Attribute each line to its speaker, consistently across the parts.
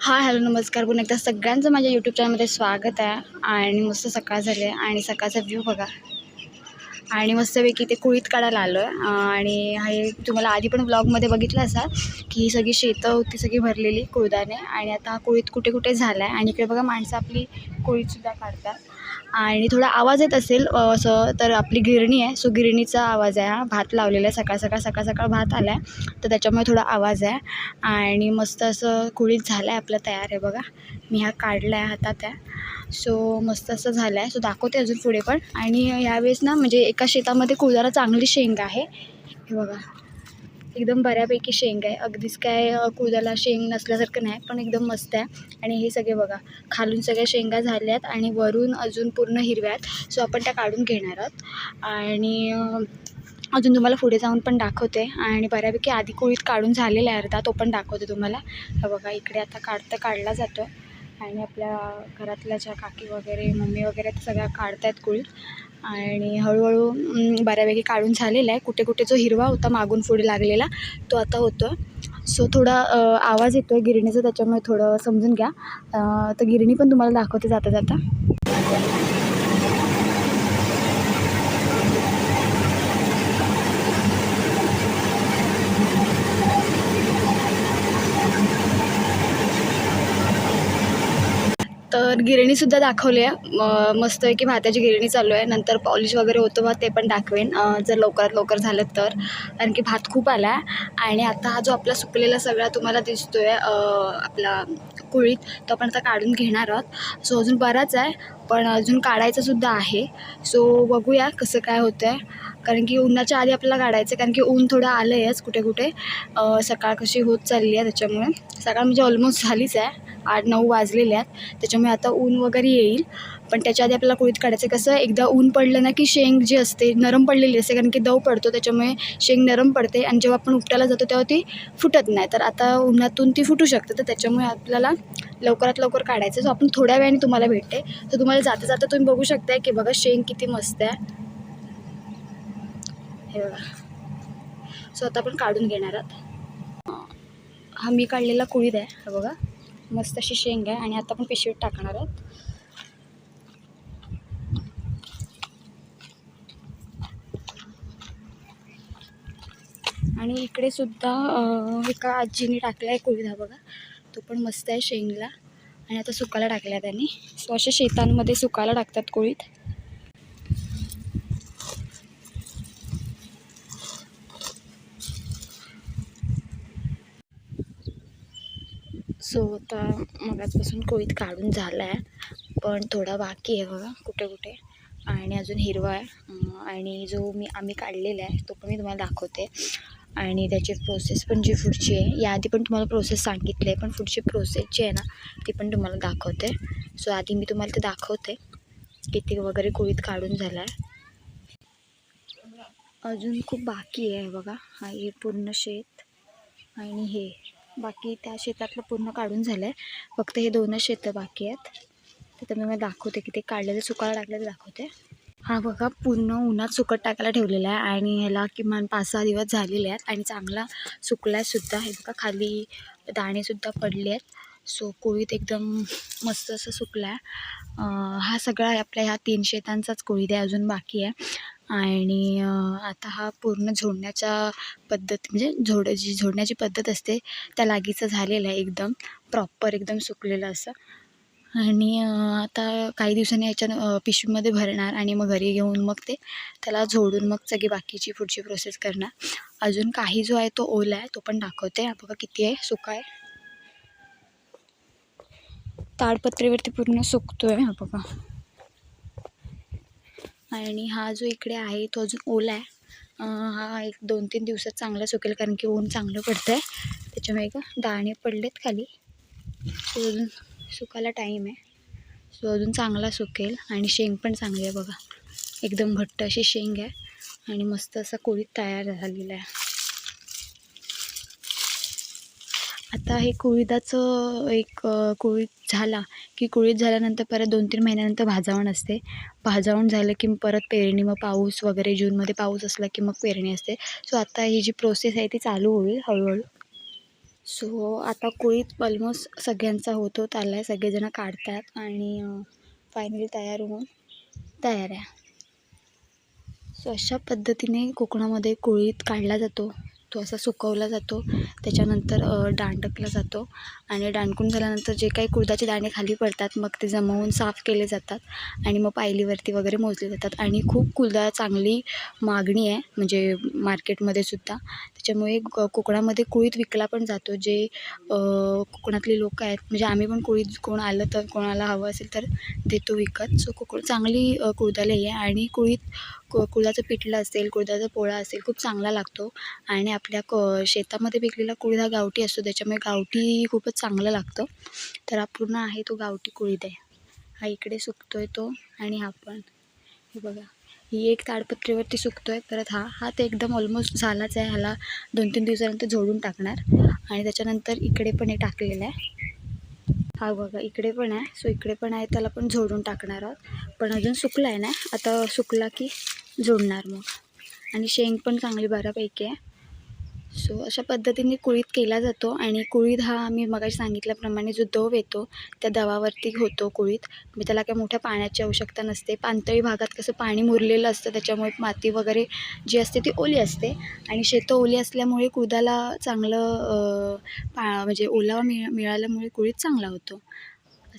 Speaker 1: हा हॅलो नमस्कार. पुन्हा एकदा सगळ्यांचं माझ्या यूट्यूब चॅनलमध्ये स्वागत आहे. आणि मस्त सकाळ झाली आहे. आणि सकाळचा व्ह्यू बघा. आणि मस्तपैकी ते कुळीत काढायला आलो आहे आणि हे तुम्हाला आधी पण ब्लॉगमध्ये बघितलं असाल की ही सगळी शेतं होती सगळी भरलेली कुळदाने. आणि आता हा कुळीत कुठे कुठे झाला आहे आणि इकडे बघा माणसं आपली कुळीतसुद्धा काढतात. आणि थोडा आवाज येत असेल असं तर आपली गिरणी आहे सो गिरणीचा आवाज आहे हा. भात लावलेला आहे सकाळ सकाळ सकाळ सकाळ भात आला आहे तर त्याच्यामुळे थोडा आवाज आहे. आणि मस्त असं कुळीत झालं आहे आपलं तयार आहे बघा. मी हा काढला आहे हातात आहे. सो मस्त असं झालं आहे सो दाखवते अजून पुढे पण. आणि यावेळेस ना म्हणजे एका शेतामध्ये कुळदारा चांगली शेंग आहे. हे बघा. एकदम बऱ्यापैकी शेंग आहे. अगदीच काय कुदाला कुळदाला शेंग नसल्यासारखं नाही पण एकदम मस्त आहे. आणि हे सगळे बघा खालून सगळ्या शेंगा झाल्या आहेत आणि वरून अजून पूर्ण हिरव्या आहेत. सो आपण त्या काढून घेणार आहोत. आणि अजून तुम्हाला पुढे जाऊन पण दाखवते. आणि बऱ्यापैकी आधी कोळीत काढून झालेला आहे अर्धा तो पण दाखवते तुम्हाला. बघा इकडे आता काढता काढला जातो. आणि आपल्या घरातल्या ज्या काकी वगैरे मम्मी वगैरे सगळ्या काढत आहेत कुळीत. आणि हळूहळू बऱ्यापैकी काढून झालेला आहे. कुठे कुठे जो हिरवा होता मागून पुढे लागलेला तो आता होतो आहे सो थोडा आवाज येतो आहे गिरणीचा त्याच्यामुळे थोडं समजून घ्या. तर गिरणी पण तुम्हाला दाखवते जाता जाता. तर गिरणीसुद्धा दाखवली आहे. मस्त आहे की भाताची गिरणी चालू आहे. नंतर पॉलिश वगैरे होतो बा ते पण दाखवेन. जर लवकरात लवकर झालं तर. कारण की भात खूप आला आहे आणि आता हा जो आपला सुकलेला सगळा तुम्हाला दिसतो आहे आपला कुळीत तो आपण आता काढून घेणार आहोत. सो अजून बराच आहे. पण अजून काढायचासुद्धा आहे. सो बघूया कसं काय होतं आहे कारण की उन्हाच्या आधी आपल्याला काढायचं आहे कारण की ऊन थोडं आलं आहेच कुठे कुठे. सकाळ कशी होत चालली आहे त्याच्यामुळे. सकाळ म्हणजे ऑलमोस्ट झालीच आहे आठ नऊ वाजलेले आहेत. त्याच्यामुळे आता ऊन वगैरे येईल. पण त्याच्या आधी आपल्याला कुळीत काढायचं कसं एकदा ऊन पडलं ना की शेंग जी असते नरम पडलेली असते कारण की दव पडतो त्याच्यामुळे शेंग नरम पडते. आणि जेव्हा आपण उपटायला जातो तेव्हा ती फुटत नाही. तर आता उन्हातून ती फुटू शकते. तर त्याच्यामुळे आपल्याला लवकरात लवकर काढायचं सो आपण थोड्या वेळाने तुम्हाला भेटते. तर तुम्हाला जाता जाता तुम्ही बघू शकताय की बघा शेंग किती मस्त आहे. हे बघा. सो आता आपण काढून घेणार आहोत. हा मी काढलेला कुळीद आहे हा बघा. मस्त अशी शेंग आहे आणि आता आपण पिशवीत टाकणार आहोत. आणि इकडे सुद्धा एका आजीने टाकला आहे कुळीद हा बघा. तो पण मस्त आहे शेंगला. आणि आता सुकायला टाकला त्यांनी. सो अशा शेतांमध्ये सुकायला टाकतात कोळीत सो आता मगाचपासून कोळीत काढून झाला आहे पण थोडा बाकी आहे बघा कुठे कुठे. आणि अजून हिरवा आहे. आणि जो मी आम्ही काढलेला आहे तो पण मी तुम्हाला दाखवते. आणि त्याची प्रोसेस पण जी पुढची आहे याआधी पण तुम्हाला प्रोसेस सांगितली आहे पण पुढची प्रोसेस जी आहे ना ती पण तुम्हाला दाखवते. सो आधी मी तुम्हाला ते दाखवते किती वगैरे कोळीत काढून झाला आहे अजून खूप बाकी आहे बघा हा हे पूर्ण शेत. आणि हे बाकी त्या शेतातलं पूर्ण काढून झालं आहे फक्त हे दोनच शेतं बाकी आहेत. तर मी मला दाखवते की ते काढलेलं सुकायला टाकलेलं दाखवते. हा बघा पूर्ण उन्हात सुकत टाकायला ठेवलेला आहे आणि ह्याला किमान पाच सहा दिवस झालेले आहेत आणि चांगला सुकला आहे सुद्धा. हे बघा खाली दाणेसुद्धा पडले आहेत. सो कोळीत एकदम मस्त असं सुकला आहे हा सगळा आपल्या ह्या तीन शेतांचाच कोळीत आहे. अजून बाकी आहे. आणि आता हा पूर्ण झोडण्याच्या पद्धत म्हणजे झोड जी झोडण्याची पद्धत असते त्या लागीचं झालेलं आहे एकदम प्रॉपर एकदम सुकलेलं असं. आणि आता काही दिवसांनी याच्या पिशवीमध्ये भरणार आणि मग घरी घेऊन मग ते त्याला झोडून मग सगळी बाकीची पुढची प्रोसेस करणार. अजून काही जो आहे तो ओला आहे तो पण दाखवते. बघा किती आहे सुका आहे. ताडपत्रीवरती पूर्ण सुकतो आहे बघा. आणि हा जो इकडे आहे तो अजून ओला आहे. हा एक दोन तीन दिवसात चांगला सुकेल कारण की ऊन चांगलं पडतं आहे त्याच्यामुळे का दाणे पडलेत खाली. सो अजून सुकायला टाईम आहे. सो अजून चांगला सुकेल आणि शेंग पण चांगली आहे बघा. एकदम घट्ट अशी शेंग आहे. आणि मस्त असा कोळीत तयार झालेला आहे. आता हे कुळीदाचं एक कुळीद कुळीत झाला की कुळीत झाल्यानंतर परत दोन तीन महिन्यानंतर भाजावण असते. भाजावण झालं की परत पेरणी मग पाऊस वगैरे जूनमध्ये पाऊस असला की मग पेरणी असते. सो आता ही जी प्रोसेस आहे ती चालू होईल हळूहळू. सो आता कुळीत ऑलमोस्ट सगळ्यांचा होत होत आला आहे सगळेजणं काढतात आणि फायनली तयार होऊन तयार आहे. सो अशा पद्धतीने कोकणामध्ये कुळीत काढला जातो. तो असा सुकवला जातो. त्याच्यानंतर दांडकला जातो आणि दांडकून झाल्यानंतर जे काही कुळदाचे दाणे खाली पडतात मग ते जमवून साफ केले जातात आणि मग पायलीवरती वगैरे मोजले जातात. आणि खूप कुळदा चांगली मागणी आहे म्हणजे मार्केटमध्ये सुद्धा. त्याच्यामुळे कोकणामध्ये कुळीत विकला पण जातो जे कोकणातले लोक आहेत. म्हणजे आम्ही पण कुळीत कोण आलं तर कोणाला हवं असेल तर देतो विकत. सो कोकण चांगली अ, आहे आणि कुळीत कु कुळदाचं पिठलं असेल कुळदाचा पोळा असेल खूप चांगला लागतो. आणि आपल्या क शेतामध्ये पिकलेला कुळीद हा गावठी असतो त्याच्यामुळे गावठी खूपच चांगलं लागतं. तर हा पूर्ण आहे तो गावठी कुळीद. आहे हा इकडे सुकतो आहे तो आणि हा पण. हे बघा. ही एक ताडपत्रीवरती सुकतो आहे परत हा हा तर एकदम ऑलमोस्ट झालाच आहे. ह्याला दोन तीन दिवसानंतर झोडून टाकणार. आणि त्याच्यानंतर इकडे पण हे टाकलेलं आहे. हा बघा इकडे पण आहे. सो इकडे पण आहे. त्याला पण झोडून टाकणार आहोत. पण अजून सुकला आहे ना? आता सुकला की जोडणार मग. आणि शेंग पण चांगली बऱ्यापैकी आहे. सो अशा पद्धतीने कुळीत केला जातो आणि कुळीत हा मी मगाशी सांगितल्याप्रमाणे जो दव येतो त्या दवावरती होतो कुळीत. मी त्याला काही मोठ्या पाण्याची आवश्यकता नसते. पाणतळी भागात कसं पाणी मुरलेलं असतं त्याच्यामुळे माती वगैरे जी असते ती ओली असते. आणि शेतं ओली असल्यामुळे कुळदाला चांगलं पा म्हणजे ओलावा मिळ मिळाल्यामुळे कुळीत चांगला होतो.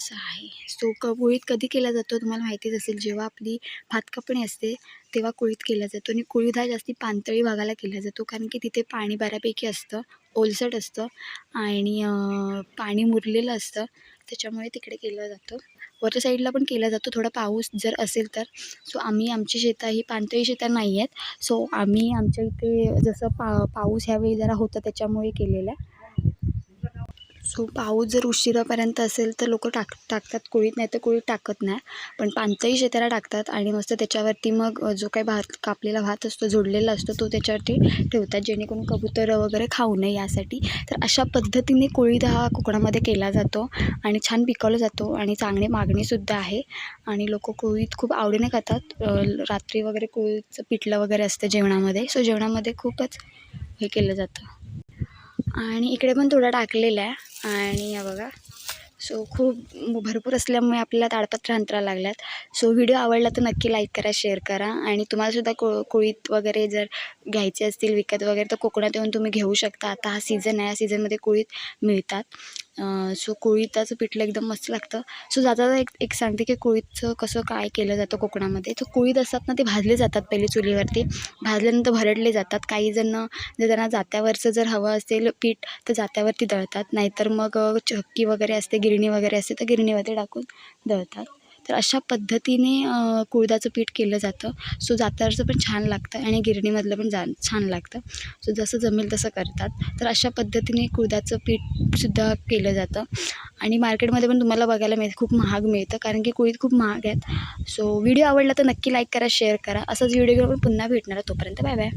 Speaker 1: असं आहे. सो क कुळीत कधी केला जातो तुम्हाला माहितीच असेल जेव्हा आपली भातकपणी असते तेव्हा कुळीत केला जातो आणि कुळीत हा जास्ती पाणतळी भागाला केला जातो कारण की तिथे पाणी बऱ्यापैकी असतं ओलसट असतं आणि पाणी मुरलेलं असतं त्याच्यामुळे तिकडे केलं जातं. वरच्या साईडला पण केला जातो थोडा पाऊस जर असेल तर. सो आम्ही आमची शेतं ही पाणतळी शेतं नाही आहेत. सो आम्ही आमच्या इथे जसं पा पाऊस ह्यावेळी जरा होता त्याच्यामुळे केलेलं आहे. सो पाऊस जर उशिरापर्यंत असेल तर लोक टाक टाकतात. कुळीत नाही तर कुळीत टाकत नाही. पण पाणथळी शेताला टाकतात आणि मस्त त्याच्यावरती मग जो काही भात कापलेला भात असतो जोडलेला असतो तो त्याच्यावरती ठेवतात. जेणेकरून कबुतरं वगैरे खाऊ नये यासाठी. तर अशा पद्धतीने कुळीद हा कोकणामध्ये केला जातो आणि छान पिकवला जातो आणि चांगली मागणीसुद्धा आहे. आणि लोक कुळीत खूप आवडीने खातात. रात्री वगैरे कुळीचं पिठलं वगैरे असतं जेवणामध्ये. सो जेवणामध्ये खूपच हे केलं जातं. आणि इकडे पण थोडा टाकलेला आहे. आणि बघा. सो खूप भरपूर असल्यामुळे आपल्याला ताडपत्र अंतरा लागल्यात. सो व्हिडिओ आवडला तर नक्की लाईक करा शेअर करा. आणि तुम्हालासुद्धा को कुळीत वगैरे जर घ्यायचे असतील विकत वगैरे तर कोकणात येऊन तुम्ही घेऊ शकता. आता हा सीझन आहे. या सीझनमध्ये कुळीत मिळतात. सो कुळीताचं पिठलं एकदम मस्त लागतं. सो जाता जाता एक एक सांगते की कुळीतचं कसं काय केलं जातं कोकणामध्ये. तर कुळीत असतात ना ते भाजले जातात पहिले चुलीवरती. भाजल्यानंतर भरडले जातात. काही जण जर त्यांना जात्यावरचं जर हवं असेल पीठ तर जात्यावरती दळतात. नाहीतर मग चक्की वगैरे असते गिरणी वगैरे असते तर गिरणीवरती टाकून दळतात. तर अशा पद्धतीने कुळदाचं पीठ केलं जातं. सो जात्यावरचं पण छान लागतं आणि गिरणीमधलं पण जा छान लागतं. सो जसं जमेल तसं करतात. तर अशा पद्धतीने कुळदाचं पीठसुद्धा केलं जातं. आणि मार्केटमध्ये पण तुम्हाला बघायला मिळतं खूप महाग मिळतं. कारण की कुळीत खूप महाग आहेत. सो व्हिडिओ आवडला तर नक्की लाईक करा शेअर करा. असाच व्हिडिओ घेऊन पुन्हा भेटणार तोपर्यंत. Bye bye.